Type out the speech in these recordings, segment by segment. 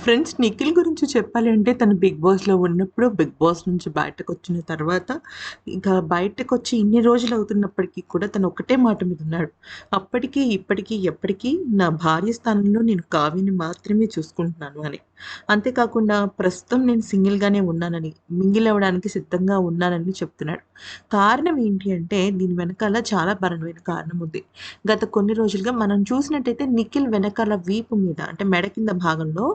Friends Nikhil గురించి చెప్పాలి అంటే తను బిగ్ బాస్‌లో ఉన్నప్పుడు, బిగ్ బాస్ నుంచి బయటకు వచ్చిన తర్వాత, ఇంకా బయటకొచ్చి ఇన్ని రోజులు అవుతున్నప్పటికీ కూడా తను ఒకటే మాట మీద ఉన్నాడు. అప్పటికీ ఇప్పటికీ ఎప్పటికీ నా భార్య స్థానంలో నేను కావ్యని మాత్రమే చూసుకుంటున్నాను అని. అంతేకాకుండా ప్రస్తుతం నేను సింగిల్‌గానే ఉన్నానని, మింగిల్ అవ్వడానికి సిద్ధంగా ఉన్నానని చెప్తున్నాడు. కారణం ఏంటి అంటే దీని వెనకాల చాలా బలమైన కారణం ఉంది. గత కొన్ని రోజులుగా మనం చూసినట్టయితే నిఖిల్ వెనకాల వీపు మీద అంటే మెడ కింద భాగంలో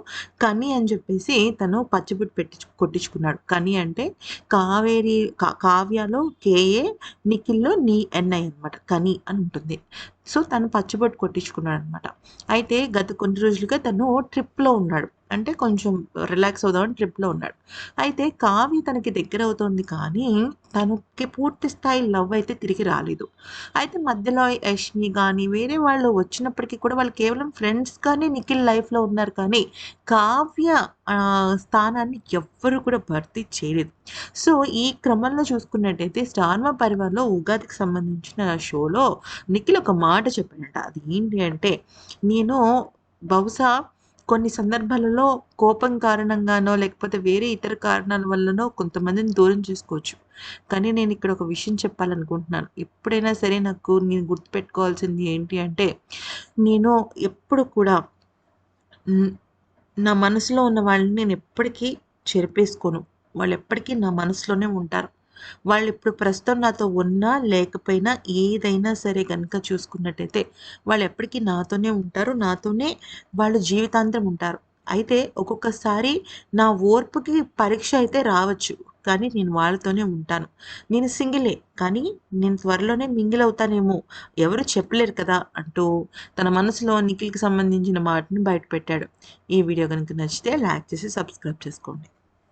కని అని చెప్పేసి తను పచ్చిబుట్టు పెట్టించు కొట్టించుకున్నాడు. కని అంటే కావేరి కా కావ్యలో కేఏ, నిఖిల్‌లో నీ ఎన్ఐ అనమాట. కని అని ఉంటుంది. సో, తను పచ్చబొట్టు కొట్టించుకున్నాడనమాట. అయితే గత కొన్ని రోజులుగా తను ట్రిప్‌లో ఉన్నాడు. అంటే కొంచెం రిలాక్స్ అవుదామని ట్రిప్‌లో ఉన్నాడు. అయితే కావ్య తనకి దగ్గర అవుతుంది కానీ, తనకి పూర్తి స్థాయి లవ్ అయితే తిరిగి రాలేదు. అయితే మధ్యలో యష్మి కానీ వేరే వాళ్ళు వచ్చినప్పటికీ కూడా వాళ్ళు కేవలం ఫ్రెండ్స్‌గానే నిఖిల్ లైఫ్‌లో ఉన్నారు కానీ, కావ్య స్థానాన్ని ఎవ్వరు కూడా భర్తీ చేయలేదు. సో, ఈ క్రమంలో చూసుకున్నట్టయితే 'స్టార్ పరివార్‌లో' ఉగాదికి సంబంధించిన షోలో నిఖిల్ ఒక మాట చెప్పాడట. అది ఏంటి అంటే, నేను బహుశా కొన్ని సందర్భాలలో కోపం కారణంగానో, లేకపోతే వేరే ఇతర కారణాల వల్లనో కొంతమందిని దూరం చేసుకోవచ్చు. కానీ నేను ఇక్కడ ఒక విషయం చెప్పాలనుకుంటున్నాను. ఎప్పుడైనా సరే నాకు నేను గుర్తుపెట్టుకోవాల్సింది ఏంటి అంటే, నేను ఎప్పుడు కూడా నా మనసులో ఉన్న వాళ్ళని నేను ఎప్పటికీ చెరిపేసుకోను. వాళ్ళెప్పటికీ నా మనసులోనే ఉంటారు. వాళ్ళు ఇప్పుడు ప్రస్తుతం నాతో ఉన్నా, లేకపోయినా ఏదైనా సరే కనుక చూసుకున్నట్టయితే వాళ్ళు ఎప్పటికీ నాతోనే ఉంటారు. నాతోనే వాళ్ళు జీవితాంతం ఉంటారు. అయితే ఒక్కొక్కసారి నా ఓర్పుకి పరీక్ష అయితే రావచ్చు. కానీ నేను వాళ్ళతోనే ఉంటాను. నేను సింగిలే. కానీ నేను త్వరలోనే మింగిల్ అవుతానేమో! ఎవరు చెప్పలేరు కదా! అంటూ తన మనసులో నిఖిల్‌కి సంబంధించిన మాటని బయటపెట్టాడు. ఈ వీడియో కనుక నచ్చితే లైక్ చేసి సబ్స్క్రైబ్ చేసుకోండి.